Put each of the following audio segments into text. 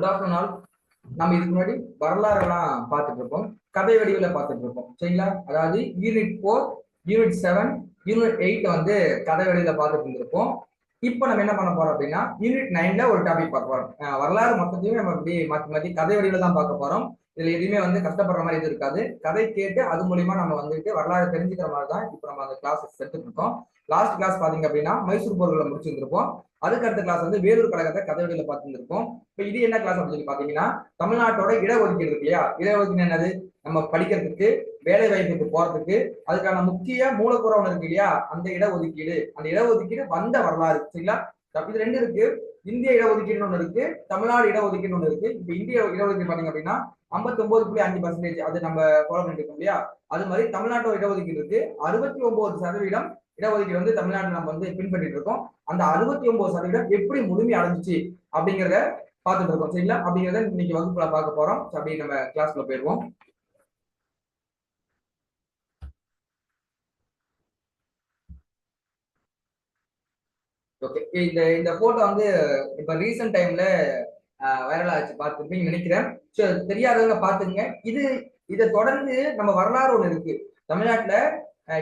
Good afternoon all நம்ம இதுக்கு முன்னாடி வரலாறு எல்லாம் பார்த்துட்டு இருப்போம் கதை வடிவில் பார்த்துட்டு இருப்போம் சரிங்களா? அதாவது unit four unit seven unit eight வந்து கதை வடிவில் பார்த்துட்டு இருந்திருப்போம். இப்போ நம்ம என்ன பண்ண போறோம் அப்படின்னா யூனிட் நைன்ல ஒரு டாபிக் பார்க்க போறோம். வரலாறு மொத்தத்தையும் நம்ம இப்படி மாற்றி மாற்றி கதை வடிவில் தான் பார்க்க போறோம். இதுல எதுவுமே வந்து கஷ்டப்படுற மாதிரி இது இருக்காது. கதை கேட்டு அது மூலியமா நம்ம வந்துட்டு வரலாறு தெரிஞ்சுக்கிற மாதிரி தான் இப்போ நம்ம அந்த கிளாஸ் எடுத்துட்டு இருக்கோம். லாஸ்ட் கிளாஸ் பாத்தீங்க அப்படின்னா மைசூர் போர்களை முடிச்சிருந்திருப்போம். அதுக்கு அடுத்த கிளாஸ் வந்து வேலூர் கழகத்தை கதை வடிவில பார்த்துருக்கோம் இப்போ இது என்ன கிளாஸ் அப்படின்னு சொல்லி பாத்தீங்கன்னா தமிழ்நாட்டோட இடஒதுக்கீடு இருக்கு இல்லையா? இடஒதுக்கீடு என்னது? நம்ம படிக்கிறதுக்கு வேலை வாய்ப்புக்கு போறதுக்கு அதுக்கான முக்கிய மூலக்கூற ஒன்று இருக்கு இல்லையா? அந்த இடஒதுக்கீடு. அந்த இடஒதுக்கீடு வந்த வரலாறு சரிங்களா? இது ரெண்டு இருக்கு. இந்திய இடஒதுக்கீடு ஒன்று இருக்கு தமிழ்நாடு இடஒதுக்கீடு ஒன்று இருக்கு. இப்போ இந்திய இடஒதுக்கீடு பாத்தீங்க அப்படின்னா ஐம்பத்தி ஒன்பது புள்ளி அஞ்சு பர்சன்டேஜ் அது நம்ம ஃபாலோ பண்ணிட்டு இருக்கோம் இல்லையா? அது மாதிரி தமிழ்நாட்டோட இடஒதுக்கீடு இருக்கு. அறுபத்தி ஒன்பது சதவீதம் இடஒதுக்கீடு வந்து தமிழ்நாட்டில் நம்ம வந்து பின்பற்றிட்டு இருக்கோம். அந்த அறுபத்தி ஒன்பது சதவீதம் எப்படி முழுமை அடைஞ்சிச்சு அப்படிங்கிறத பார்த்துட்டு இருக்கோம். சரிங்களா? அப்படிங்கிறத இன்னைக்கு வகுப்புல பார்க்க போறோம். அப்படி நம்ம கிளாஸ்ல போயிடுவோம். ஓகே இந்த இந்த போட்டோ வந்து இப்ப ரீசெண்ட் டைம்ல வைரல் ஆச்சு பார்த்துருப்பீங்க நினைக்கிறேன். ஸோ தெரியாதவங்க பார்த்துங்க இது இதை தொடர்ந்து நம்ம வரலாறு ஒன்று இருக்கு. தமிழ்நாட்டுல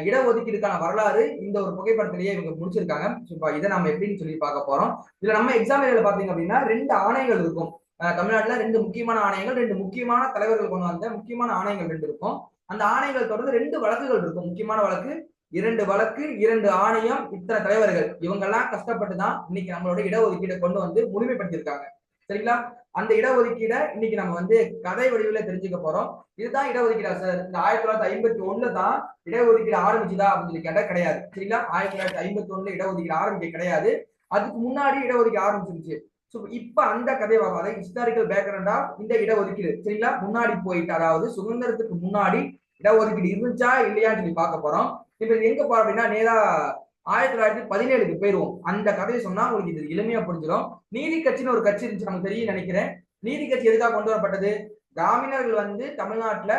இடஒதுக்கீடுக்கான வரலாறு இந்த ஒரு புகைப்படத்திலேயே இவங்க முடிச்சிருக்காங்க. இப்போ இதை நம்ம எப்படின்னு சொல்லி பார்க்க போறோம். இதுல நம்ம எக்ஸாம் எழுத பாத்தீங்க அப்படின்னா ரெண்டு ஆணையங்கள் இருக்கும். அஹ், தமிழ்நாட்டுல ரெண்டு முக்கியமான ஆணையங்கள் ரெண்டு முக்கியமான தலைவர்கள் கொண்டு வந்த முக்கியமான ஆணையங்கள் ரெண்டு இருக்கும். அந்த ஆணையங்கள் தொடர்ந்து ரெண்டு வழக்குகள் இருக்கும். முக்கியமான வழக்கு இரண்டு வழக்கு இரண்டு ஆணையம் இத்தனை தலைவர்கள். இவங்கெல்லாம் கஷ்டப்பட்டு தான் இன்னைக்கு நம்மளோட இடஒதுக்கீடை கொண்டு வந்து முழுமைப்படுத்தியிருக்காங்க. சரிங்களா? அந்த இடஒதுக்கீடை இன்னைக்கு நம்ம வந்து கதை வடிவில் தெரிஞ்சுக்க போறோம். இதுதான் இடஒதுக்கீடா சார் இந்த ஆயிரத்தி தொள்ளாயிரத்தி ஐம்பத்தி ஒண்ணுல தான் இடஒதுக்கீடு ஆரம்பிச்சுதா அப்படின்னு சொல்லி கேட்டா கிடையாது. சரிங்களா? ஆயிரத்தி தொள்ளாயிரத்தி ஐம்பத்தி ஒண்ணுல இடஒதுக்கீடு ஆரம்பிக்க கிடையாது. அதுக்கு முன்னாடி இடஒதுக்கீடு ஆரம்பிச்சிருச்சு. ஸோ இப்ப அந்த கதையை பார்ப்போம். அதாவது ஹிஸ்டாரிக்கல் பேக்ரவுண்டா இந்த இடஒதுக்கீடு. சரிங்களா? முன்னாடி போயிட்டு அதாவது சுதந்திரத்துக்கு முன்னாடி இடஒதுக்கீடு இருந்துச்சா இல்லையான்னு சொல்லி பார்க்க போறோம். இப்ப எங்க போறோம் அப்படின்னா நேரா ஆயிரத்தி தொள்ளாயிரத்தி பதினேழுக்கு போயிருவோம். அந்த கதையை சொன்னா உங்களுக்கு இது எளிமையா புரிஞ்சிடும். நீதி கட்சின்னு ஒரு கட்சி இருந்துச்சு நமக்கு தெரியும் நினைக்கிறேன். நீதி கட்சி எதுக்காக கொண்டு வரப்பட்டது? கிராமிணர்கள் வந்து தமிழ்நாட்டுல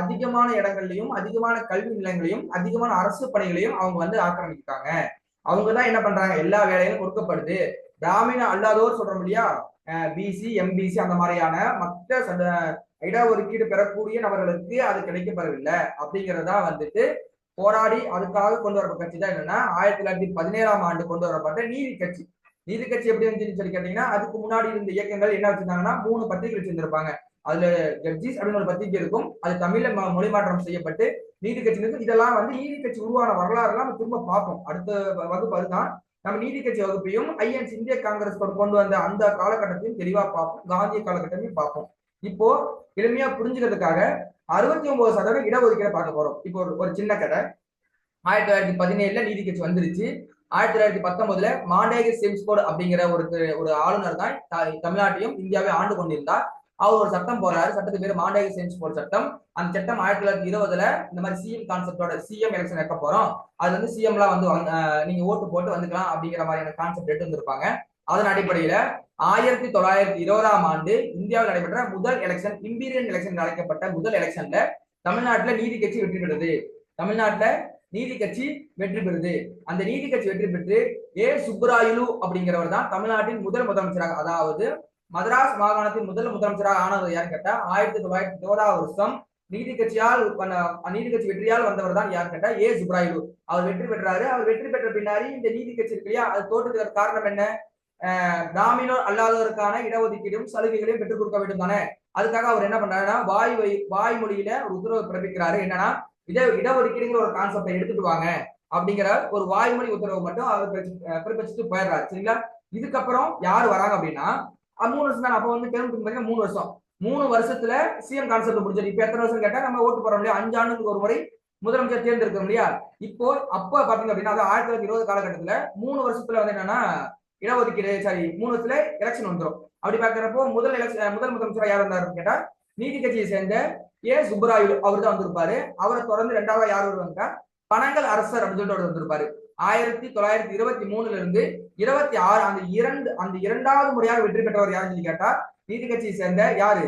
அதிகமான இடங்கள்லையும் அதிகமான கல்வி நிலையங்களையும் அதிகமான அரசு பணிகளையும் அவங்க வந்து ஆக்கிரமிக்கிறாங்க அவங்க தான் என்ன பண்றாங்க? எல்லா வேலையும் கொடுக்கப்படுது. பிராமண அல்லாதோர் சொல்றோம் இல்லையா? பிசி எம்பிசி அந்த மாதிரியான மற்ற சத இடஒதுக்கீடு பெறக்கூடிய நபர்களுக்கு அது கிடைக்கப்படவில்லை அப்படிங்கறதா வந்துட்டு போராடி அதுக்காக கொண்டு வரப்பட்ட கட்சி தான் என்னன்னா ஆயிரத்தி தொள்ளாயிரத்தி பதினேழாம் ஆண்டு கொண்டு வரப்பட்ட நீதி கட்சி. நீதி கட்சி எப்படி இருந்துச்சுன்னு சொல்லி கேட்டீங்கன்னா அதுக்கு முன்னாடி இருந்த இயக்கங்கள் என்ன வச்சிருந்தாங்கன்னா மூணு பத்திரிகை வச்சிருந்திருப்பாங்க. அதுல ஜட்ஜிஸ் அப்படின்னு ஒரு பத்திரிகை இருக்கும். அது தமிழ்ல ம- மொழி மாற்றம் செய்யப்பட்டு நீதி கட்சி இருக்கும். இதெல்லாம் வந்து நீதி கட்சி உருவான வரலாறு நம்ம திரும்ப பார்ப்போம். அடுத்த வகுப்பு அதுதான். நம்ம நீதி கட்சி வகுப்பையும் ஐஎன்ஸ் இந்திய காங்கிரஸ் கொண்டு வந்த அந்த காலகட்டத்தையும் தெளிவா பார்ப்போம். காந்திய காலகட்டத்தையும் பார்ப்போம். இப்போ எளிமையா புரிஞ்சுக்கிறதுக்காக அறுபத்தி ஒன்பது சதவீதம் இடஒதுக்கீடு பார்க்க போறோம். இப்போ ஒரு ஒரு சின்ன கதை. ஆயிரத்தி தொள்ளாயிரத்தி பதினேழுல நீதி கட்சி வந்துருச்சு. ஆயிரத்தி தொள்ளாயிரத்தி பத்தொன்பதுல மாண்டேக சிம்ஸ்கோட் அப்படிங்கிற ஒரு ஒரு ஆளுநர் தான் த- தமிழ்நாட்டையும் இந்தியாவை ஆண்டு கொண்டிருந்தார். அவர் ஒரு சட்டம் போறாரு சட்டத்துக்கு பேர் மாண்டேக சிம்ஸ்கோட் சட்டம். அந்த சட்டம் ஆயிரத்தி தொள்ளாயிரத்தி இருபதுல இந்த மாதிரி சிஎம் கான்செப்டோட சிஎம் எலெக்ஷன் வைக்க போறோம். அது வந்து சிஎம்லாம் வந்து நீங்க ஓட்டு போட்டு வந்துக்கலாம் அப்படிங்கிற மாதிரியான கான்செப்ட் எடுத்து வந்திருப்பாங்க அதன் அடிப்படையில ஆயிரத்தி தொள்ளாயிரத்தி இருபதாம் ஆண்டு இந்தியாவில் நடைபெற்ற முதல் எலெக்ஷன் இம்பீரியன் எலெக்ஷன் அழைக்கப்பட்ட முதல் எலெக்ஷன்ல தமிழ்நாட்டுல நீதி கட்சி வெற்றி பெறுது தமிழ்நாட்டில் நீதி கட்சி வெற்றி பெறுது. அந்த நீதி கட்சி வெற்றி பெற்று ஏ சுப்ராயுலு அப்படிங்கிறவர் தான் தமிழ்நாட்டின் முதல் முதலமைச்சராக அதாவது மதராஸ் மாகாணத்தின் முதல் முதலமைச்சராக ஆனவர் யாருன்னு கேட்டா ஆயிரத்தி தொள்ளாயிரத்தி இருபதாம் வருஷம் நீதி கட்சியால் பண்ண- நீதி கட்சி வெற்றியால் வந்தவர் தான் யார் கேட்டா ஏ சுப்ராயுலு அவர் வெற்றி பெற்றாரு. அவர் வெற்றி பெற்ற பின்னாடி இந்த நீதி கட்சி இருக்கு இல்லையா அது தோற்றத்துக்கு காரணம் என்ன? பிராமணர் அல்லாதவருக்கான இடஒதுக்கீடும் சலுகைகளையும் பெற்றுக் கொடுக்க வேண்டும் தானே அதுக்காக அவர் என்ன பண்றாருன்னா வாய் வை வாய்மொழியில ஒரு உத்தரவு பிறப்பிக்கிறாரு. என்னன்னா இட இடஒதுக்கீடுங்கிற ஒரு கான்செப்டை எடுத்துட்டு வாங்க அப்படிங்கிற ஒரு வாய்மொழி உத்தரவு மட்டும் அவர் பிறப்பிச்சுட்டு போயிடுறாரு. சரிங்களா? இதுக்கப்புறம் யார் வராங்க அப்படின்னா மூணு வருஷம் தான் அப்போ வந்து டேர்ம் பாத்தீங்கன்னா மூணு வருஷம். மூணு வருஷத்துல சிஎம் கான்செப்ட் முடிஞ்சது இப்ப எத்தனை வருஷம் கேட்டா நம்ம ஓட்டு போறோம் இல்லையா? அஞ்சு ஆண்டுக்கு ஒரு முறை முதலமைச்சர் தேர்ந்தெடுக்கிறோம் இல்லையா? இப்போ அப்போ பாத்தீங்க அப்படின்னா அது ஆயிரத்தி தொள்ளாயிரத்தி இருபது காலகட்டத்துல மூணு வருஷத்துல வந்து என்னன்னா இடஒதுக்கீடு சாரி மூணு வருஷத்துல எலெக்ஷன் வந்துடும் அப்படி பாக்குறப்போ முதல் எலெக்ஷன் முதல் முதலமைச்சர் யார் வந்தாருன்னு கேட்டா நீதி கட்சியை சேர்ந்த ஏ. சுப்பராயு அவர் தான் வந்திருப்பாரு. அவரை தொடர்ந்து ரெண்டாவது யார் வருவாங்க பனங்கல் அரசர் அப்படின்னு சொல்லிட்டு வந்திருப்பாரு. ஆயிரத்தி தொள்ளாயிரத்தி இருபத்தி மூணுல இருந்து இருபத்தி ஆறு அந்த இரண்டு அந்த இரண்டாவது முறையாக வெற்றி பெற்றவர் யாருன்னு சொல்லி கேட்டா நீதி கட்சியை சேர்ந்த யாரு?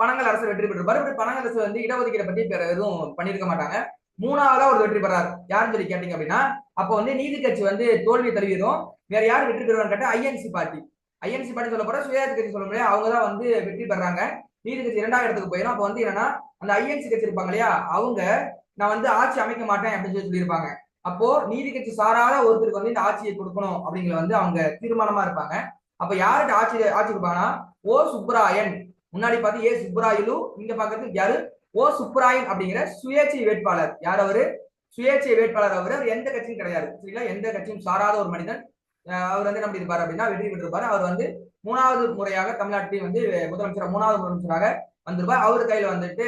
பனங்கல் அரசர் வெற்றி பெற்றிருப்பாரு. இப்படி அரசு வந்து இடஒதுக்கீடு பத்தி எதுவும் பண்ணிருக்க மாட்டாங்க. மூணாவதா ஒரு வெற்றி பெறாரு. யாருன்னு சொல்லி கேட்டீங்க அப்படின்னா அப்போ வந்து நீதி கட்சி வந்து தோல்வி தருவதும் வேற யார் வெற்றி பெறுவான்னு கேட்டா ஐஎன்சி பார்ட்டி ஐஎன்சி பார்ட்டி சொல்ல போற சுயாட்சி கட்சி சொல்ல முடியாது. அவங்க தான் வந்து வெற்றி பெறாங்க. நீதி கட்சி இரண்டாவது இடத்துக்கு போயிடும் அப்போ வந்து என்னன்னா அந்த ஐஎன்சி கட்சி இருப்பாங்க இல்லையா அவங்க நான் வந்து ஆட்சி அமைக்க மாட்டேன் அப்படின்னு சொல்லி சொல்லியிருப்பாங்க. அப்போ நீதி கட்சி சாராத ஒருத்தருக்கு வந்து இந்த ஆட்சியை கொடுக்கணும் அப்படிங்கிற வந்து அவங்க தீர்மானமா இருப்பாங்க. அப்ப யார்கிட்ட ஆட்சி ஆட்சி கொடுப்பாங்கன்னா ஓ. சுப்ராயன் முன்னாடி பார்த்து ஏ. சுப்ராயலு இங்க பாக்குறதுக்கு யாரு? ஓ சுப்ராயன் அப்படிங்கிற சுயேட்சை வேட்பாளர். யார் அவரு? சுயேட்சை வேட்பாளர் அவர். அவர் எந்த கட்சியும் கிடையாது. சரிங்களா? எந்த கட்சியும் சாராத ஒரு மனிதன். அவர் வந்து நம்ம இருப்பார் அப்படின்னா வெற்றி பெற்றிருப்பாரு. அவர் வந்து மூணாவது முறையாக தமிழ்நாட்டில் வந்து முதலமைச்சர் மூணாவது முதலமைச்சராக வந்திருப்பார். அவர் கையில வந்துட்டு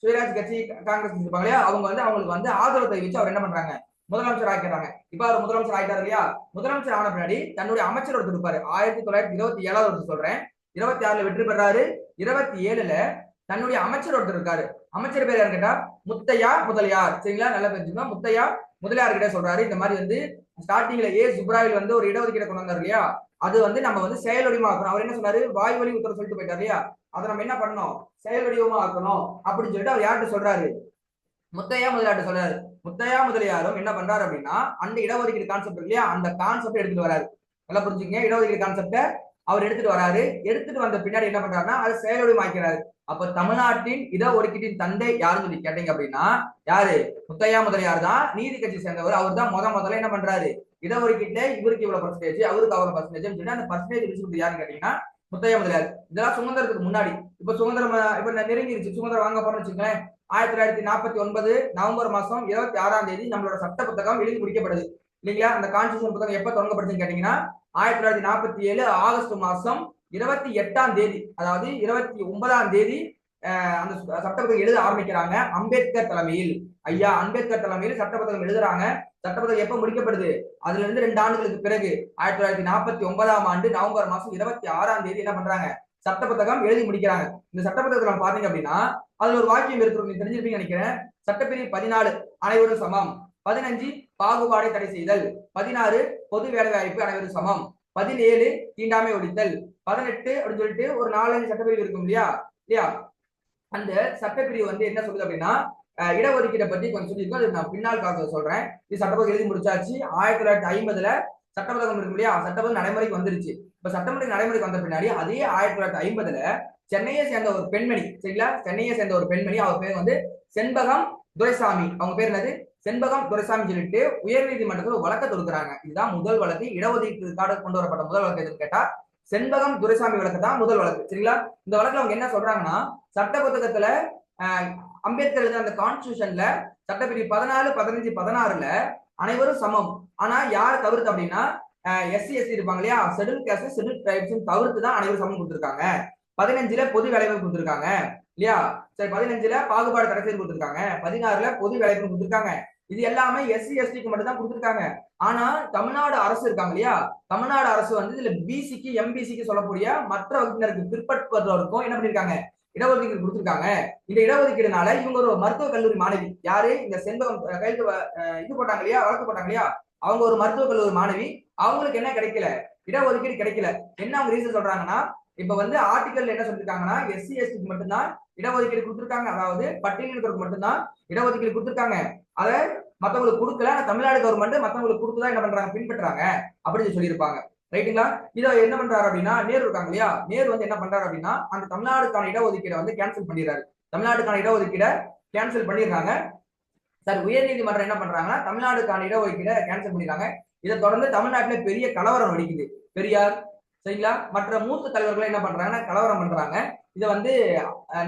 சுயராஜ் கட்சி காங்கிரஸ் இருப்பாங்க இல்லையா? அவங்க வந்து அவங்களுக்கு வந்து ஆதரவு தெரிவிச்சு அவர் என்ன பண்றாங்க? முதலமைச்சர் ஆக்கிறாங்க இப்ப அவர் முதலமைச்சர் ஆகிட்டார் இல்லையா? முதலமைச்சர் ஆன பின்னாடி தன்னுடைய அமைச்சர் ஒருத்தர் இருப்பாரு. ஆயிரத்தி தொள்ளாயிரத்தி இருபத்தி ஏழாவது வருஷம் சொல்றேன். இருபத்தி ஆறுல வெற்றி பெறாரு. இருபத்தி ஏழுல தன்னுடைய அமைச்சர் ஒருத்தர் இருக்காரு. அமைச்சர் பேர் யாருக்கிட்டா கேட்டா? முத்தையா முதலியார். சரிங்களா? நல்லா தெரிஞ்சுக்கணும் முத்தையா முதலியார் கிட்ட சொல்றாரு. இந்த மாதிரி வந்து ஸ்டார்டிங்ல ஏ சுப்ராயில் வந்து ஒரு இடஒதுக்கீடு கொண்டு வந்தார் இல்லையா? அது வந்து நம்ம வந்து செயல் வடிவமா ஆக்கணும் அவர் என்ன சொன்னாரு? வாய் வழி உத்தரவு சொல்லிட்டு போயிட்டார் இல்லையா? அதை நம்ம என்ன பண்ணணும்? செயல் வடிவமா ஆக்கணும் அப்படின்னு சொல்லிட்டு அவர் யார்கிட்ட சொல்றாரு? முத்தையா முதலியார்ட்ட சொல்றாரு. முத்தையா முதலியாரும் என்ன பண்றாரு அப்படின்னா அந்த இடஒதுக்கீடு கான்செப்ட் இல்லையா? அந்த கான்செப்ட் எடுத்துட்டு வராரு. நல்லா புரிஞ்சுங்க இடஒதுக்கீடு கான்செப்ட அவர் எடுத்துட்டு வராரு. எடுத்துட்டு வந்த பின்னாடி என்ன பண்றாருன்னா அது செயல்வடிவமாக்கிறாரு அப்ப தமிழ்நாட்டின் இட ஒதுக்கீட்டின் தந்தை யாருன்னு சொல்லி கேட்டீங்க அப்படின்னா யாரு? முத்தையா முதலியார் தான். நீதி கட்சி சேர்ந்தவர். அவர் தான் முத முதல்ல என்ன பண்றாரு? இடஒதுக்கீட்டுல இவருக்கு இவ்வளவு பர்சன்டேஜ் அவருக்கு அவ்வளவு பர்சன்டேஜ் சொல்லி அந்த பர்சன்டேஜ் ரிசல்ட் யாருன்னு கேட்டீங்கன்னா முத்தையா முதலியார். இதெல்லாம் சுதந்திரத்துக்கு முன்னாடி. இப்ப சுதந்திரம் இப்ப நெருங்கிருச்சு. சுதந்திரம் வாங்க போறோம்னு வச்சுக்கோங்களேன். ஆயிரத்தி தொள்ளாயிரத்தி நாற்பத்தி ஒன்பது நவம்பர் மாசம் இருபத்தி ஆறாம் தேதி நம்மளோட சட்ட புத்தகம் எழுதி முடிக்கப்படுது. இல்லைங்களா? அந்த கான்ஸ்டியூஷன் புத்தகம் எப்ப தொடங்கப்படுதுன்னு கேட்டீங்கன்னா ஆயிரத்தி தொள்ளாயிரத்தி நாற்பத்தி ஏழு ஆகஸ்ட் மாசம் இருபத்தி எட்டாம் தேதி அதாவது இருபத்தி ஒன்பதாம் தேதி அந்த சட்டப்பத்தகம் எழுத ஆரம்பிக்கிறாங்க அம்பேத்கர் தலைமையில். ஐயா அம்பேத்கர் தலைமையில் சட்ட புத்தகம் எழுதுறாங்க. சட்டப்பத்தகம் எப்ப முடிக்கப்படுது? அதுல இருந்து ரெண்டு ஆண்டுகளுக்கு பிறகு ஆயிரத்தி தொள்ளாயிரத்தி நாற்பத்தி ஒன்பதாம் ஆண்டு நவம்பர் மாசம் இருபத்தி ஆறாம் தேதி என்ன பண்றாங்க? சட்ட புத்தகம் எழுதி முடிக்கிறாங்க. இந்த சட்ட நம்ம பாத்தீங்க அப்படின்னா அதுல ஒரு வாக்கியம் இருக்கிறோம் நீங்க தெரிஞ்சிருப்பீங்க நினைக்கிறேன். சட்டப்பிரிவு பதினாலு அனைவரும் சமம். பதினஞ்சு பாகுபாடை தடை செய்தல். பதினாறு பொது வேலைவாய்ப்பு அனைவரும் சமம். பதினேழு தீண்டாமை ஒழித்தல். பதினெட்டு அப்படின்னு சொல்லிட்டு ஒரு நாலஞ்சு சட்டப்பிரிவு இருக்கும் இல்லையா? இல்லையா? அந்த சட்டப்பிரிவு வந்து என்ன சொல்லுது அப்படின்னா இடஒதுக்கீட்டை பத்தி கொஞ்சம் சொல்லியிருக்கோம். அது நான் பின்னால் காலத்துல சொல்றேன். இது சட்டப்பதி எழுதி முடிச்சாச்சு. ஆயிரத்தி தொள்ளாயிரத்தி ஐம்பதுல சட்டப்பதகம் இருக்கும் இல்லையா? சட்டப்பதம் நடைமுறைக்கு வந்துருச்சு. இப்ப சட்டமன்ற நடைமுறைக்கு வந்த பின்னாடி அதே ஆயிரத்தி தொள்ளாயிரத்தி ஐம்பதுல சென்னையை சேர்ந்த ஒரு பெண்மணி சரிங்களா? சென்னையை சேர்ந்த ஒரு பெண்மணி அவர் பேர் வந்து செண்பகம் துரைசாமி. அவங்க பேர் என்னது? செண்பகம் துரைசாமி சொல்லிட்டு உயர்நீதிமன்றத்தில் நீதிமன்றத்தில் வழக்கை தொடுக்கிறாங்க. இதுதான் முதல் வழக்கு. இடஒதுக்கீட்டுக்காக கொண்டு வரப்பட்ட முதல் வழக்கு எதுன்னு கேட்டா செண்பகம் துரைசாமி வழக்கு தான் முதல் வழக்கு. சரிங்களா? இந்த வழக்குல அவங்க என்ன சொல்றாங்கன்னா சட்ட புத்தகத்துல அம்பேத்கர் எழுதின அந்த கான்ஸ்டியூஷன்ல சட்டப்பிரிவு பதினாலு பதினஞ்சு பதினாறுல அனைவரும் சமம். ஆனா யார் தவிர்த்து அப்படின்னா எஸ்சி எஸ்சி இருப்பாங்க இல்லையா? ஷெட்யூல் கேஸ்ட் ஷெட்யூல் ட்ரைப்ஸ் தவிர்த்து தான் அனைவரும் சமம் கொடுத்துருக்காங்க. பதினஞ்சுல பொது வேலைவாய்ப்பு கொடுத்துருக்காங்க. இல்லையா? சரி பதினஞ்சுல பாகுபாடு கடைசியில் கொடுத்துருக்காங்க. பதினாறுல பொது வேலைவாய்ப்பு கொடுத்துருக்காங்க. இது எல்லாமே எஸ்சி எஸ்டிக்கு மட்டும் தான் கொடுத்துருக்காங்க. ஆனா தமிழ்நாடு அரசு இருக்காங்க இல்லையா? தமிழ்நாடு அரசு வந்து இதுல பிசிக்கு எம்பிசிக்கு சொல்லக்கூடிய மற்ற வகுப்பினருக்கு பிற்படுத்துவதற்கும் என்ன பண்ணிருக்காங்க? இடஒதுக்கீடு கொடுத்துருக்காங்க. இந்த இடஒதுக்கீடுனால இவங்க ஒரு மருத்துவக் கல்லூரி மாணவி. யாரு? இந்த செண்பகம் கைது இது போட்டாங்க இல்லையா? வழக்கு போட்டாங்க இல்லையா? அவங்க ஒரு மருத்துவக் கல்லூரி மாணவி. அவங்களுக்கு என்ன கிடைக்கல? இடஒதுக்கீடு கிடைக்கல. என்ன அவங்க ரீசன் சொல்றாங்கன்னா இப்ப வந்து ஆர்டிகல் என்ன சொல்லிருக்காங்கன்னா எஸ்சி எஸ்டிக்கு மட்டும்தான் இடஒதுக்கீடு கொடுத்துருக்காங்க. அதாவது பட்டியலினருக்கு மட்டும்தான் இடஒதுக்கீடு கொடுத்துருக்காங்க. அதை மத்தவங்களுக்கு கொடுக்கல ஆனா தமிழ்நாடு கவர்மெண்ட் மத்தவங்களுக்கு கொடுத்துதான் என்ன பண்றாங்க? பின்பற்றாங்க அப்படின்னு சொல்லியிருப்பாங்க. ரைட்டுங்களா இதை என்ன பண்றாரு அப்படின்னா நேரு இருக்காங்க இல்லையா? நேரு வந்து என்ன பண்றாரு அப்படின்னா அந்த தமிழ்நாடுக்கான இடஒதுக்கீடை வந்து கேன்சல் பண்ணிடுறாரு. தமிழ்நாடுக்கான இடஒதுக்கீடை கேன்சல் பண்ணிடுறாங்க. சார் உயர்நீதிமன்றம் என்ன பண்றாங்கன்னா தமிழ்நாடுக்கான இடஒதுக்கீடை கேன்சல் பண்ணிடுறாங்க. இதை தொடர்ந்து தமிழ்நாட்டுல பெரிய கலவரம் நடிக்குது. பெரியார் சரிங்களா? மற்ற மூத்த தலைவர்கள் என்ன பண்றாங்கன்னா கலவரம் பண்றாங்க. இதை வந்து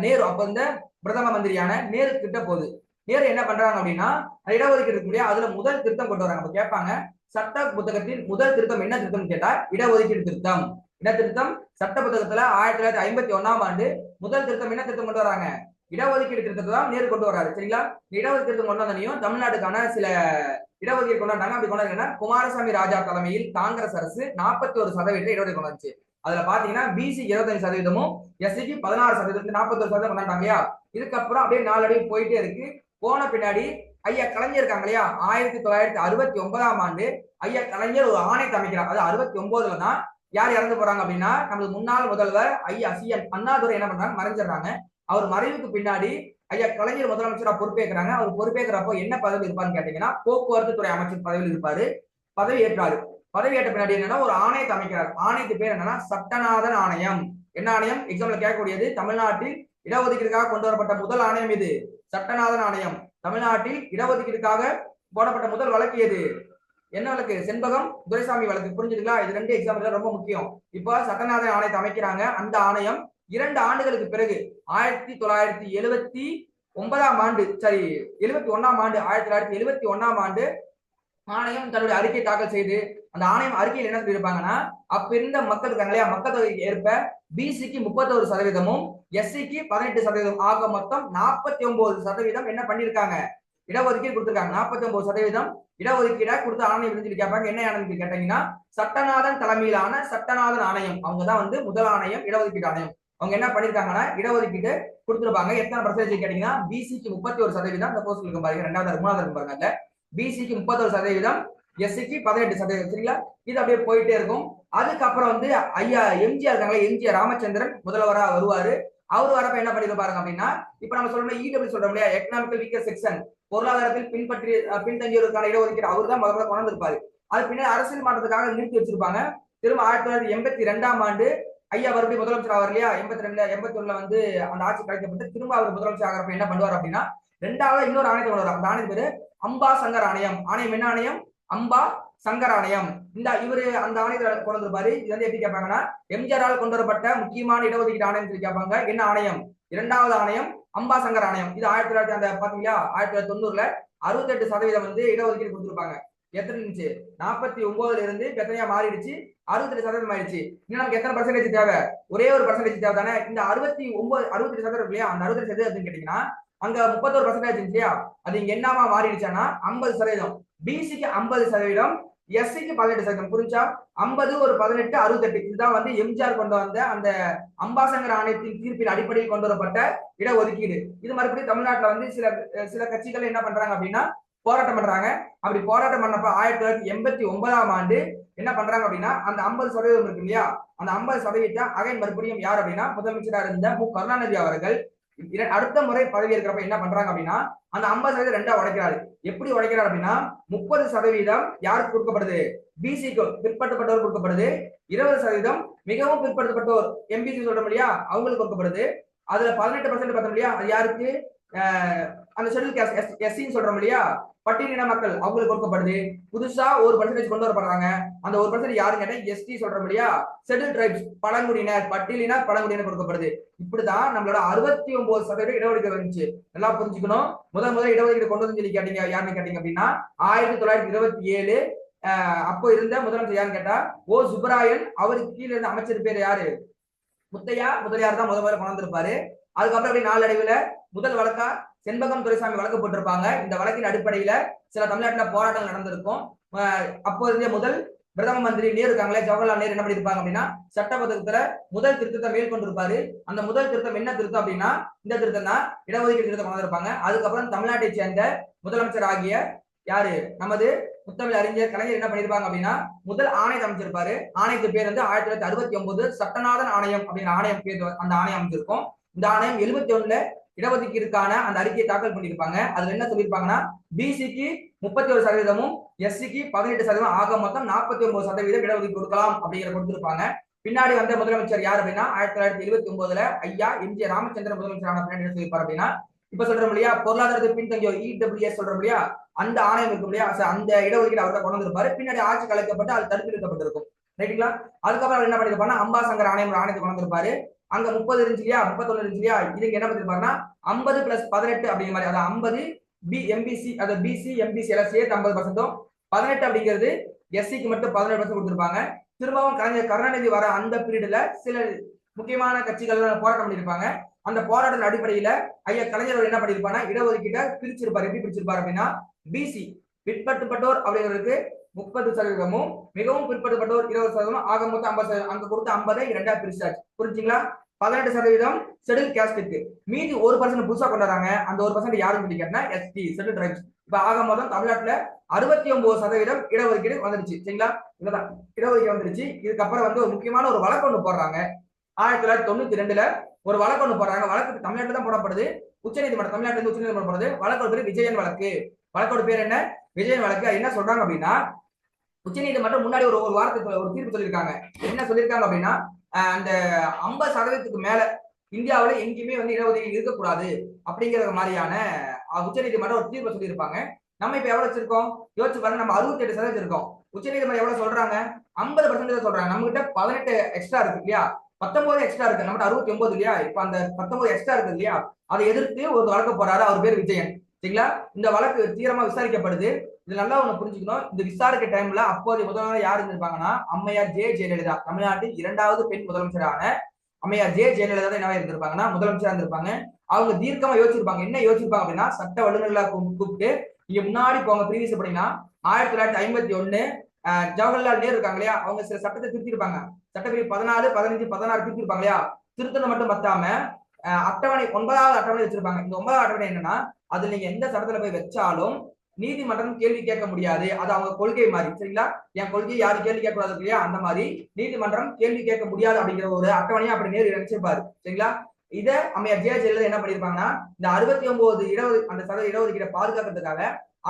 நேரு அப்ப இந்த பிரதம மந்திரியான நேரு கிட்ட போகுது. நேரு என்ன பண்றாங்க அப்படின்னா இடஒதுக்கீடு இருக்கு இல்லையா? அதுல முதல் திருத்தம் கொண்டு வராங்க. அப்ப கேட்பாங்க சட்ட புத்தகத்தின் முதல் திருத்தம் என்ன திருத்தம் கேட்டா இடஒதுக்கீடு திருத்தம். என்ன திருத்தம்? சட்ட புத்தகத்துல ஆயிரத்தி தொள்ளாயிரத்தி ஐம்பத்தி ஒன்னாம் ஆண்டு முதல் திருத்தம் என்ன திருத்தம் கொண்டு வராங்க? இடஒதுக்கீடு திருத்தத்தை தான் நேரு கொண்டு வராரு. சரிங்களா? இடஒதுக்கீடு திருத்தம் கொண்டு வந்தனையும் தமிழ்நாட்டுக்கான சில இடஒதுக்கீடு கொண்டு அப்படி கொண்டு குமாரசாமி ராஜா தலைமையில் காங்கிரஸ் அரசு நாற்பத்தி ஒரு சதவீதம் இடஒதுக்கீடு கொண்டாச்சு அதுல பாத்தீங்கன்னா பிசி இருபத்தஞ்சு சதவீதமும் எஸ்சிக்கு பதினாறு சதவீதம் நாற்பத்தி ஒரு சதவீதம் கொண்டாண்டாங்க இதுக்கப்புறம் அப்படியே நாலடி போயிட்டே இருக்கு. போன பின்னாடி ஐயா கலைஞர் இருக்காங்க இல்லையா ஆயிரத்தி தொள்ளாயிரத்தி அறுபத்தி ஒன்பதாம் ஆண்டு ஐயா கலைஞர் ஒரு ஆணை அமைக்கிறார் அது அறுபத்தி ஒன்பதுல தான் யார் இறந்து போறாங்க அப்படின்னா நமது முன்னாள் முதல்வர் ஐயா சி என் அண்ணாதுரை என்ன பண்றாங்க? மறைஞ்சிடுறாங்க. அவர் மறைவுக்கு பின்னாடி ஐயா கலைஞர் முதலமைச்சரா பொறுப்பேற்கிறாங்க. அவர் பொறுப்பேற்கிறப்போ என்ன பதவி இருப்பாருன்னு கேட்டீங்கன்னா போக்குவரத்து துறை அமைச்சர் பதவியில் இருப்பாரு. பதவி ஏற்றாரு. பதவி ஏற்ற பின்னாடி என்னன்னா ஒரு ஆணையத்தை அமைக்கிறார் ஆணையத்து பேர் என்னன்னா சட்டநாதன் ஆணையம். என்ன ஆணையம்? எக்ஸாம்ல கேட்கக்கூடியது தமிழ்நாட்டில் இடஒதுக்கீடுக்காக கொண்டு வரப்பட்ட முதல் ஆணையம் இது. சட்டநாதன் ஆணையம். தமிழ்நாட்டில் இடஒதுக்கீடுக்காக போடப்பட்ட முதல் வழக்கு எது? என்ன வழக்கு? செண்பகம் துரைசாமி வழக்கு. புரிஞ்சுதுங்களா? இது ரெண்டு எக்ஸாம்பிள் ரொம்ப முக்கியம். இப்போ சட்டநாதன் ஆணையத்தை அமைக்கிறாங்க. அந்த ஆணையம் இரண்டு ஆண்டுகளுக்கு பிறகு ஆயிரத்தி தொள்ளாயிரத்தி எழுபத்தி ஒன்பதாம் ஆண்டு சரி எழுபத்தி ஒன்னாம் ஆண்டு ஆயிரத்தி தொள்ளாயிரத்தி எழுபத்தி ஒன்னாம் ஆண்டு ஆணையம் தன்னுடைய அறிக்கை தாக்கல் செய்து அந்த ஆணையம் அறிக்கையில் என்ன சொல்லியிருப்பாங்கன்னா அப்ப இருந்த மக்கள் இருக்காங்க இல்லையா மக்கள் தொகைக்கு ஏற்ப பிசிக்கு முப்பத்தோரு சதவீதமும் எஸ்சிக்கு பதினெட்டு சதவீதம். ஆக மொத்தம் நாற்பத்தி ஒன்பது சதவீதம் என்ன பண்ணிருக்காங்க? இடஒதுக்கீடு கொடுத்திருக்காங்க. நாற்பத்தி ஒன்பது சதவீதம் இடஒதுக்கீடா கொடுத்த ஆணையம் விருந்து சொல்லி கேட்பாங்க. என்ன ஆணையம் கேட்டீங்கன்னா சட்டநாதன் தலைமையிலான சட்டநாதன் ஆணையம். அவங்க தான் வந்து முதல் ஆணையம் இடஒதுக்கீடு ஆணையம். அவங்க என்ன பண்ணிருக்காங்கன்னா இடஒதுக்கீடு கொடுத்துருப்பாங்க. எத்தனை பர்சன்டேஜ் கேட்டீங்கன்னா பிசிக்கு முப்பத்தி ஒரு சதவீதம். இந்த போஸ்ட் இருக்கும் பாருங்க. ரெண்டாவது மூணாவது இருக்கும் பாருங்க. பிசிக்கு முப்பத்தொரு சதவீதம் எஸ்சிக்கு பதினெட்டு சதவீதம் சரிங்களா? இது அப்படியே போயிட்டே இருக்கும். அதுக்கப்புறம் வந்து ஐயா எம்ஜிஆர் இருக்காங்களா எம்ஜிஆர் ராமச்சந்திரன் முதல்வராக வருவாரு. அவர் வரப்ப என்ன பண்ணிருப்பாருங்க அப்படின்னா இப்ப நம்ம சொல்றோம் இடபிள்யூ சொல்றோம் இல்லையா? எக்கனாமிக்கல் வீக்கர் செக்ஷன் பொருளாதாரத்தில் பின்பற்றி அஹ் பின்தங்கியோருக்கான இடஒதுக்கீடு அவர் தான் முதல்ல கொண்டு வந்திருப்பாரு அது பின்னாடி அரசியல் மாற்றத்துக்காக நிறுத்தி வச்சிருப்பாங்க. திரும்ப ஆயிரத்தி தொள்ளாயிரத்தி எண்பத்தி ரெண்டாம் ஆண்டு ஐயா மறுபடியும் முதலமைச்சர் ஆவார் இல்லையா? எண்பத்தி ரெண்டு எண்பத்தி ஒண்ணுல வந்து அந்த ஆட்சி கலைக்கப்பட்டு திரும்ப அவர் முதலமைச்சர் ஆகிறப்ப என்ன பண்ணுவார் அப்படின்னா ரெண்டாவது இன்னொரு ஆணையத்தை கொண்டு வரும் அந்த ஆணையம் பேரு அம்பா சங்கர் ஆணையம். ஆணையம் என்ன ஆணையம்? அம்பா சங்கர் ஆணையம் இந்த இவரு அந்த ஆணையத்தை கொண்டு வந்திருப்பாரு இது வந்து எப்படி கேட்பாங்கன்னா எம்ஜிஆரால் கொண்டு வரப்பட்ட முக்கியமான இடஒதுக்கீடு ஆணையம் சொல்லி கேட்பாங்க என்ன ஆணையம்? இரண்டாவது ஆணையம் அம்பா சங்கர் ஆணையம் இது ஆயிரத்தி தொள்ளாயிரத்தி அந்த பாத்தீங்களா ஆயிரத்தி தொள்ளாயிரத்தி தொண்ணூறுல அறுபத்தெட்டு சதவீதம் வந்து இடஒதுக்கீடு கொடுத்திருப்பாங்க. எத்தனை இருந்துச்சு? நாற்பத்தி ஒன்பதுல இருந்து எத்தனையா மாறிடுச்சு. அறுபத்தெட்டு சதவீதம் ஆயிடுச்சு. இன்னும் நமக்கு எத்தனை பர்சன்டேஜ் தேவை? ஒரே ஒரு பர்சன்டேஜ் தேவை தானே இந்த அறுபத்தி ஒன்பது அறுபத்தெட்டு சதவீதம் இல்லையா? அந்த அறுபத்தி சதவீதம் கேட்டீங்கன்னா அங்க முப்பத்தொரு பர்சன்டேஜ் இருந்துச்சியா இல்லையா? அது இங்க என்னவா மாறிடுச்சானா ஐம்பது சதவீதம். பிசிக்கு ஐம்பது சதவீதம் எஸ்சிக்கு பதினெட்டு சதவீதம். புரிஞ்சா? ஐம்பது ஒரு பதினெட்டு அறுபத்தெட்டு. இதுதான் வந்து எம்ஜிஆர் கொண்டு வந்த அந்த அம்பாசங்கர் ஆணையத்தின் தீர்ப்பின் அடிப்படையில் கொண்டு வரப்பட்ட இடஒதுக்கீடு. இது மறுபடியும் தமிழ்நாட்டுல வந்து சில சில கட்சிகள் என்ன பண்றாங்க அப்படின்னா போராட்டம் பண்றாங்க. அப்படி போராட்டம் பண்ணப்ப ஆயிரத்தி தொள்ளாயிரத்தி எண்பத்தி ஒன்பதாம் ஆண்டு என்ன பண்றாங்க அப்படின்னா அந்த ஐம்பது சதவீதம் இருக்கு இல்லையா? அந்த ஐம்பது சதவீதம் அகைன் மறுபடியும் யார் அப்படின்னா முதலமைச்சராக இருந்த மு. கருணாநிதி அவர்கள் அடுத்த முறை பதவி இருக்கிறப்ப என்ன பண்றாங்க அப்படின்னா அந்த ஐம்பது சதவீதம் ரெண்டா உடைக்கிறாரு. எப்படி உடைக்கிறார் அப்படின்னா முப்பது சதவீதம் யாருக்கு கொடுக்கப்படுது? பிசிக்கு பிற்படுத்தப்பட்டவர் கொடுக்கப்படுது. இருபது சதவீதம் மிகவும் பிற்படுத்தப்பட்டோர் எம்பிசி சொல்றோம் இல்லையா? அவங்களுக்கு கொடுக்கப்படுது. அதுல பதினெட்டு பர்சன்ட் பார்த்தோம் இல்லையா? அது யாருக்கு? அந்த ஷெட்யூல் கேஸ்ட் எஸ்சின்னு சொல்றோம் இல்லையா? பட்டியலின மக்கள் அவங்களுக்கு கொடுக்கப்படுது. புதுசா ஒரு பர்சன்டேஜ் கொண்டு வரப்படுறாங்க. அந்த ஒரு பர்சன்டேஜ் யாருன்னு கேட்டா எஸ்டி சொல்றோம் இல்லையா? ஷெட்யூல் ட்ரைப்ஸ் பழங்குடியினர் பட்டியலினர் பழங்குடியினர் கொடுக்கப்படுது. இப்படிதான் நம்மளோட அறுபத்தி ஒன்பது சதவீதம் இடஒதுக்கீடு வந்துச்சு நல்லா புரிஞ்சுக்கணும். முதல் முதல் இடஒதுக்கீடு கொண்டு வந்து சொல்லி கேட்டீங்க யாருன்னு கேட்டீங்க அப்படின்னா ஆயிரத்தி தொள்ளாயிரத்தி இருபத்தி ஏழு அப்போ இருந்த முதலமைச்சர் யாருன்னு கேட்டா ஓ சுப்பராயன் அவருக்கு கீழே இருந்த அமைச்சர் பேர் யாரு? முத்தையா முதலியார் தான் முதல் முதல்ல கொண்டு வந்திருப்பாரு. அதுக்கப்புறம் அப்படி நாளடைவுல முதல் வழக்கா செண்பகம் துரைசாமி வழக்கு போட்டிருப்பாங்க. இந்த வழக்கின் அடிப்படையில சில தமிழ்நாட்டில் போராட்டங்கள் நடந்திருக்கும். ஆஹ் முதல் பிரதம மந்திரி நேரு இருக்காங்களே ஜவஹர்லால் நேரு என்ன பண்ணிருப்பாங்க அப்படின்னா சட்ட புத்தகத்துல முதல் திருத்தத்தை மேற்கொண்டிருப்பாரு. அந்த முதல் திருத்தம் என்ன திருத்தம் அப்படின்னா இந்த திருத்தம் தான் இடஒதுக்கீடு திருத்தம் கொண்டு வந்திருப்பாங்க அதுக்கப்புறம் தமிழ்நாட்டை சேர்ந்த முதலமைச்சர் ஆகிய யாரு? நமது முத்தமிழ் அறிஞர் கலைஞர் என்ன பண்ணிருப்பாங்க அப்படின்னா முதல் ஆணையம் அமைச்சிருப்பாரு. ஆணையத்து பேர் வந்து ஆயிரத்தி தொள்ளாயிரத்தி அறுபத்தி ஒன்பது சட்டநாதன் ஆணையம் அப்படிங்கிற ஆணையம் பேர் அந்த ஆணையம் அமைச்சிருக்கும். இந்த ஆணையம் எழுபத்தி ஒண்ணுல இடஒதுக்கீடுக்கான அந்த அறிக்கையை தாக்கல் பண்ணியிருப்பாங்க. அதுல என்ன சொல்லியிருப்பாங்கன்னா பிசிக்கு முப்பத்தி ஒரு சதவீதமும் எஸ்சிக்கு பதினெட்டு சதவீதம். ஆக மொத்தம் நாற்பத்தி ஒன்பது சதவீதம் இடஒதுக்கீடு கொடுக்கலாம் அப்படிங்கிற கொடுத்திருப்பாங்க. பின்னாடி வந்த முதலமைச்சர் யார் அப்படின்னா ஆயிரத்தி தொள்ளாயிரத்தி எழுபத்தி ஒன்பதுல ஐயா எம் ராமச்சந்திரன் முதலமைச்சரான பின்னாடி என்ன சொல்லியிருப்பார் அப்படின்னா இப்ப சொல்றோம் இல்லையா பொருளாதாரத்தை பின்தங்கிய இடபிள்யூஎஸ் சொல்றோம் இல்லையா அந்த ஆணையம் இருக்கும் இல்லையா அந்த இடஒதுக்கீடு அவர் கொண்டு வந்திருப்பாரு. பின்னாடி ஆட்சி கலைக்கப்பட்டு அது தடுத்து நிறுத்தப்பட்டிருக்கும். ரைட்டுங்களா அதுக்கப்புறம் அவர் என்ன பண்ணிருப்பாருன்னா அம்பாசங்கர் ஆணையம் ஆணையத்தை கொண்டு வந்திருப்பாரு அங்க முப்பது இருந்துச்சு இல்லையா முப்பத்தொன்னு இருந்துச்சு இல்லையா இதுக்கு என்ன பண்ணிருப்பாருன்னா ஐம்பது பிளஸ் பதினெட்டு அப்படிங்கிற மாதிரி அதாவது ஐம்பது பி எம்பிசி அது பிசி எம்பிசி எல்லாம் சேர்த்து ஐம்பது பர்சன்டும் பதினெட்டு அப்படிங்கிறது எஸ்சிக்கு மட்டும் பதினெட்டு பர்சன்ட் கொடுத்திருப்பாங்க. திரும்பவும் கலைஞர் கருணாநிதி வர அந்த பீரியட்ல சில முக்கியமான கட்சிகள் போராட்டம் பண்ணியிருப்பாங்க அந்த போராட்ட அடிப்படையில ஐயா கலைஞர் என்ன பண்ணிருப்பாருன்னா இடஒதுக்கீட்டை பிரிச்சிருப்பாரு. எப்படி பிரிச்சிருப்பாரு அப்படின்னா பிசி பிற்பட்டுப்பட்டோர் அப்படிங்கிறதுக்கு முப்பது சதவீதமும் மிகவும் பிற்படுத்தப்பட்டோர் இருபது சதவீதம் ஆக மொத்தம் ஐம்பது சதவீதம். அங்க கொடுத்த ஐம்பதை இரண்டா பிரிச்சாச்சு. புரிஞ்சுங்களா? பதினெட்டு சதவீதம் ஷெடியூல் கேஸ்டுக்கு மீதி ஒரு பர்சன்ட் புதுசா கொண்டாடுறாங்க அந்த ஒரு பர்சன்ட் யாரும் சொல்லி கேட்டா எஸ்டி ஷெடியூல் ட்ரைப்ஸ் இப்ப ஆக மொத்தம் தமிழ்நாட்டுல அறுபத்தி ஒன்பது சதவீதம் இடஒதுக்கீடு வந்துருச்சு சரிங்களா? இதுதான் இடஒதுக்கீடு வந்துருச்சு இதுக்கப்புறம் வந்து ஒரு முக்கியமான ஒரு வழக்கு ஒன்று போடுறாங்க. ஆயிரத்தி தொள்ளாயிரத்தி தொண்ணூத்தி ரெண்டுல ஒரு வழக்கு ஒன்று போடுறாங்க. வழக்கு தமிழ்நாட்டுல தான் போடப்படுது. உச்சநீதிமன்றம் தமிழ்நாட்டுல இருந்து உச்சநீதிமன்றம் போடுறது வழக்கோட பேர் விஜயன் வழக்கு. வழக்கோட பேர் என்ன? விஜயன் வழக்கு என்ன சொல்றாங்க அப்படின்னா உச்சநீதிமன்றம் முன்னாடி ஒரு ஒரு வாரத்துக்கு ஒரு தீர்ப்பு சொல்லியிருக்காங்க. என்ன சொல்லியிருக்காங்க அப்படின்னா அந்த ஐம்பது சதவீதத்துக்கு மேல இந்தியாவில் எங்கேயுமே வந்து இடஒதுக்கீடு இருக்கக்கூடாது அப்படிங்கிற மாதிரியான உச்ச உச்சநீதிமன்றம் ஒரு தீர்ப்பு சொல்லியிருப்பாங்க. நம்ம இப்ப எவ்வளவு வச்சிருக்கோம்? யோசிச்சு பாருங்க நம்ம அறுபத்தி எட்டு சதவீதம் இருக்கோம் உச்சநீதிமன்றம் எவ்வளவு சொல்றாங்க? ஐம்பது பர்சன்டேஜ் சொல்றாங்க. நம்ம கிட்ட பதினெட்டு எக்ஸ்ட்ரா இருக்கு இல்லையா? பத்தொன்பது எக்ஸ்ட்ரா இருக்கு. நம்மகிட்ட அறுபத்தி ஒன்பது இல்லையா? இப்ப அந்த பத்தொன்பது எக்ஸ்ட்ரா இருக்கு இல்லையா? அதை எதிர்த்து ஒரு வழக்கு போறாரு அவர் பேர் விஜயன். சரிங்களா? இந்த வழக்கு தீரமா விசாரிக்கப்படுது. இது நல்லா ஒண்ணு புரிஞ்சுக்கணும். இந்த விசாரிக்க டைம்ல அப்போதைய முதல்வர் யார் இருந்திருப்பாங்கன்னா அம்மையார் ஜெய ஜெயலலிதா தமிழ்நாட்டின் இரண்டாவது பெண் முதலமைச்சரான அம்மையார் ஜே ஜெயலலிதா தான் என்னவா இருந்திருப்பாங்கன்னா முதலமைச்சரா இருந்திருப்பாங்க. அவங்க தீர்க்கமா யோசிச்சிருப்பாங்க. என்ன யோசிச்சிருப்பாங்க அப்படின்னா சட்ட வல்லுநர்களா கூப்பிட்டு இங்க முன்னாடி போங்க ப்ரீவியஸ் அப்படின்னா ஆயிரத்தி தொள்ளாயிரத்தி ஐம்பத்தி ஒண்ணு ஜவஹர்லால் நேரு இருக்காங்க இல்லையா அவங்க சில சட்டத்தை திருத்திருப்பாங்க. சட்டப்பிரிவு பதினாலு பதினஞ்சு பதினாறு திருத்திருப்பாங்க இல்லையா திருத்தணும் மட்டும் பத்தாம அட்டவணை ஒன்பதாவது அட்டவணை வச்சிருப்பாங்க. இந்த ஒன்பதாவது அட்டவணை என்னன்னா அதுல நீங்க எந்த சட்டத்துல போய் வச்சாலும் நீதிமன்றம் கேள்வி கேட்க முடியாது. அது அவங்க கொள்கை மாதிரி. சரிங்களா? என் கொள்கையை யாரும் கேள்வி கேட்க கூடாது இல்லையா? அந்த மாதிரி நீதிமன்றம் கேள்வி கேட்க முடியாது அப்படிங்கிற ஒரு அட்டவணையை அப்படி நேரு நினைச்சிருப்பாரு சரிங்களா? இதை அம்மையார் ஜெய ஜெயலலிதா என்ன பண்ணிருப்பாங்கன்னா இந்த அறுபத்தி ஒன்பது இடஒது அந்த சதவீத இடஒதுக்கீடை பாதுகாக்கிறதுக்காக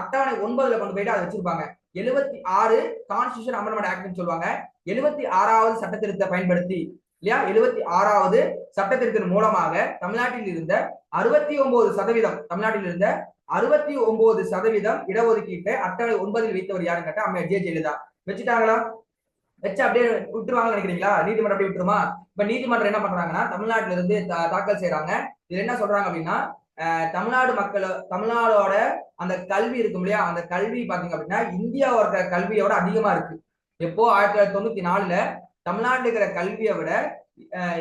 அட்டவணை ஒன்பதுல கொண்டு போயிட்டு அதை வச்சிருப்பாங்க. எழுபத்தி ஆறு கான்ஸ்டியூஷன் அமெண்ட்மெண்ட் ஆக்ட்னு சொல்லுவாங்க. எழுபத்தி ஆறாவது சட்ட திருத்தத்தை பயன்படுத்தி இல்லையா? எழுபத்தி ஆறாவது சட்ட திருத்தின் மூலமாக தமிழ்நாட்டில் இருந்த அறுபத்தி ஒன்பது சதவீதம் தமிழ்நாட்டில் இருந்த அறுபத்தி ஒன்பது சதவீதம் இடஒதுக்கீட்டை அட்டவணை ஒன்பதில் வைத்தவர் யாருன்னு கேட்டா அம்மையார் ஜெயலலிதா. வச்சுட்டாங்களா? வச்சு அப்படியே விட்டுருவாங்கன்னு நினைக்கிறீங்களா? நீதிமன்றம் அப்படியே விட்டுருமா? இப்ப நீதிமன்றம் என்ன பண்றாங்கன்னா தமிழ்நாட்டுல இருந்து தாக்கல் செய்யறாங்க இதுல என்ன சொல்றாங்க அப்படின்னா தமிழ்நாடு மக்கள் தமிழ்நாடோட அந்த கல்வி இருக்கும் இல்லையா? அந்த கல்வி பாத்தீங்க அப்படின்னா இந்தியாவோட இருக்க கல்வியோட அதிகமா இருக்கு. எப்போ? ஆயிரத்தி தொள்ளாயிரத்தி தொண்ணூத்தி நாலுல தமிழ்நாட்டுல இருக்கிற கல்வியை விட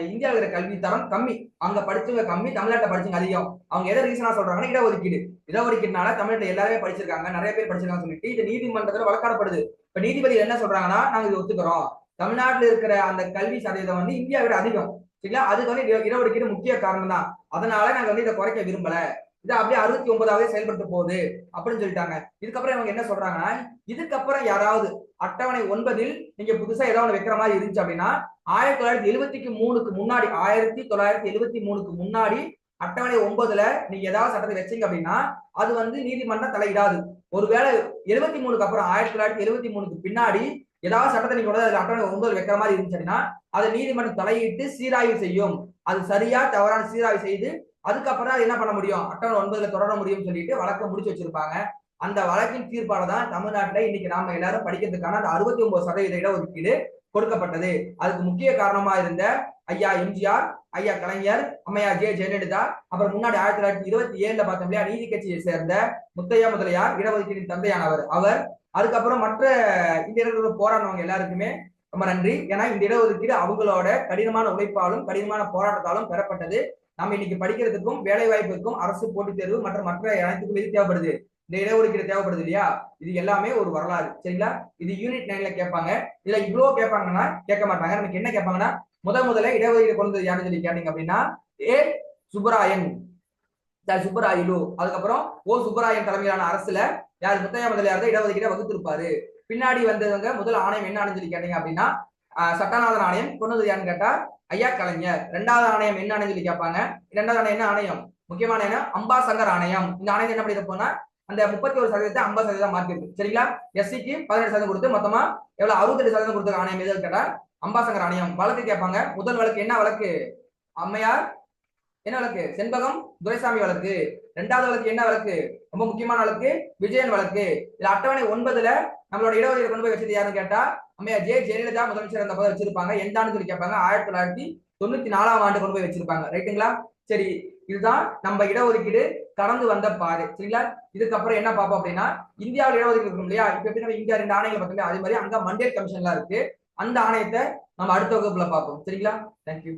இந்தியாவில் இருக்கிற கல்வி தரம் கம்மி. அங்க படிச்சவங்க கம்மி தமிழ்நாட்டில் படிச்சவங்க அதிகம். அவங்க எதை ரீசனா சொல்றாங்கன்னா இடஒதுக்கீடு. இடஒதுக்கீடுனால தமிழ்நாட்டில் எல்லாருமே படிச்சிருக்காங்க நிறைய பேர் படிச்சிருக்காங்கன்னு சொல்லிட்டு இது நீதிமன்றத்தில் வழக்காடப்படுது. இப்ப நீதிபதி என்ன சொல்றாங்கன்னா நாங்க இது ஒத்துக்கிறோம். தமிழ்நாட்டில் இருக்கிற அந்த கல்வி சதவீதம் வந்து இந்தியாவை விட அதிகம். சரிங்களா? அதுக்கு வந்து இட- இடஒதுக்கீடு முக்கிய காரணம் தான் அதனால நாங்க வந்து இதை குறைக்க விரும்பல. இது அப்படியே அறுபத்தி ஒன்பதாவது செயல்பட்டு போகுது அப்படின்னு சொல்லிட்டாங்க. இதுக்கப்புறம் இவங்க என்ன சொல்றாங்கன்னா இதுக்கப்புறம் யாராவது அட்டவணை ஒன்பதில் நீங்க புதுசா ஏதாவது ஒண்ணு வைக்கிற மாதிரி இருந்துச்சு அப்படின்னா ஆயிரத்தி தொள்ளாயிரத்தி எழுபத்திக்கு மூணுக்கு முன்னாடி ஆயிரத்தி தொள்ளாயிரத்தி எழுபத்தி மூணுக்கு முன்னாடி அட்டவணை ஒன்பதுல நீங்க ஏதாவது சட்டத்தை வச்சீங்க அப்படின்னா அது வந்து நீதிமன்றம் தலையிடாது. ஒருவேளை எழுபத்தி மூணுக்கு அப்புறம் ஆயிரத்தி தொள்ளாயிரத்தி எழுபத்தி மூணுக்கு பின்னாடி ஏதாவது சட்டத்தை நீங்க அதுல அட்டவணை ஒன்பது வைக்கிற மாதிரி இருந்துச்சு அப்படின்னா அதை நீதிமன்றம் தலையிட்டு சீராய்வு செய்யும். அது சரியா தவறான சீராய்வு செய்து அதுக்கப்புறம் என்ன பண்ண முடியும்? அட்டவணை ஒன்பதுல தொடர முடியும்னு சொல்லிட்டு வழக்கை முடிச்சு வச்சிருப்பாங்க. அந்த வழக்கின் தீர்ப்பால தான் தமிழ்நாட்டுல இன்னைக்கு நாம எல்லாரும் படிக்கிறதுக்கான அந்த அறுபத்தி ஒன்பது சதவீத இடஒதுக்கீடு கொடுக்கப்பட்டது. அதுக்கு முக்கிய காரணமா இருந்த ஐயா எம்ஜிஆர் ஐயா கலைஞர் அம்மையா ஜே ஜெயலலிதா அப்புறம் முன்னாடி ஆயிரத்தி தொள்ளாயிரத்தி இருபத்தி ஏழுல பார்த்தோம் இல்லையா நீதி கட்சியை சேர்ந்த முத்தையா முதலியார் இடஒதுக்கீட்டின் தந்தையானவர் அவர். அதுக்கப்புறம் மற்ற இந்தியர்களோட போராடினவங்க எல்லாருக்குமே ரொம்ப நன்றி. ஏன்னா இந்த இடஒதுக்கீடு அவங்களோட கடினமான உழைப்பாலும் கடினமான போராட்டத்தாலும் பெறப்பட்டது. நம்ம இன்னைக்கு படிக்கிறதுக்கும் வேலை வாய்ப்புக்கும் அரசு போட்டித் தேர்வு மற்றும் மற்ற அனைத்துக்கும் இது தேவைப்படுது? இந்த இடஒதுக்கீடு தேவைப்படுது இல்லையா? இது எல்லாமே ஒரு வரலாறு. சரிங்களா? இது யூனிட் நைன்ல கேட்பாங்க. இல்ல இவ்வளவு கேட்பாங்கன்னா கேட்க மாட்டாங்க. நமக்கு என்ன கேட்பாங்கன்னா முத முதல்ல இடஒதுக்கீடு கொண்டு வந்தது யாருன்னு சொல்லி கேட்டீங்க அப்படின்னா ஏ சுப்பராயன். சார் சுப்பராயலு. அதுக்கப்புறம் ஓ சுப்பராயன் தலைமையிலான அரசுல யார்? முத்தையா முதலியார் தான் இடஒதுக்கீடை வகுத்திருப்பாரு. பின்னாடி வந்தவங்க முதல் ஆணையம் என்ன ஆணையம் சொல்லி கேட்டீங்க அப்படின்னா சட்டநாதன் ஆணையம். கொண்டது யாருன்னு கேட்டா ஐயா கலைஞர். ரெண்டாவது ஆணையம் என்ன ஆணையம் சொல்லி கேட்பாங்க. இரண்டாவது ஆணையம் என்ன ஆணையம்? முக்கியமான ஆணையம் அம்பாசங்கர் ஆணையம். இந்த ஆணையம் என்ன பண்ணி போனா அந்த முப்பத்தி ஒரு சதவீதத்தை ஐம்பது சதவீதம் மாற்றிருக்கு சரிங்களா? எஸ்சிக்கு பதினெட்டு சதவீதம் கொடுத்து மொத்தமா எவ்வளவு? அறுபத்தெட்டு சதவீதம் கொடுத்த ஆணையம் எது கேட்டா அம்பாசங்கர் ஆணையம். வழக்கு கேட்பாங்க. முதல் வழக்கு என்ன வழக்கு? அம்மையார். என்ன வழக்கு? செண்பகம் துரைசாமி வழக்கு. ரெண்டாவது வழக்கு என்ன வழக்கு? ரொம்ப முக்கியமான வழக்கு விஜயன் வழக்கு. இதுல அட்டவணை ஒன்பதுல நம்மளோட இடஒதுக்கீடு கொண்டு போய் வச்சது யாருன்னு கேட்டா அம்மையா ஜெய ஜெயலலிதா முதலமைச்சர் அந்த போது வச்சிருப்பாங்க. எந்த ஆண்டு சொல்லி கேட்பாங்க. ஆயிரத்தி தொள்ளாயிரத்தி தொண்ணூத்தி நாலாம் ஆண்டு கொண்டு போய் வச்சிருப்பாங்க. ரைட்டுங்களா? சரி இதுதான் நம்ம இடஒதுக்கீடு கடந்து வந்த பாரு சரிங்களா? இதுக்கப்புறம் என்ன பார்ப்போம் அப்படின்னா இந்தியாவில் இடஒதுக்கீடு இருக்கும் இல்லையா? இப்ப எப்படி நம்ம இந்தியா ரெண்டு ஆணையம் பார்த்தோம் அதே மாதிரி அங்க மண்டேட் கமிஷன்லாம் இருக்கு. அந்த ஆணையத்தை நம்ம அடுத்த வகுப்புல பார்ப்போம். சரிங்களா? தேங்க்யூ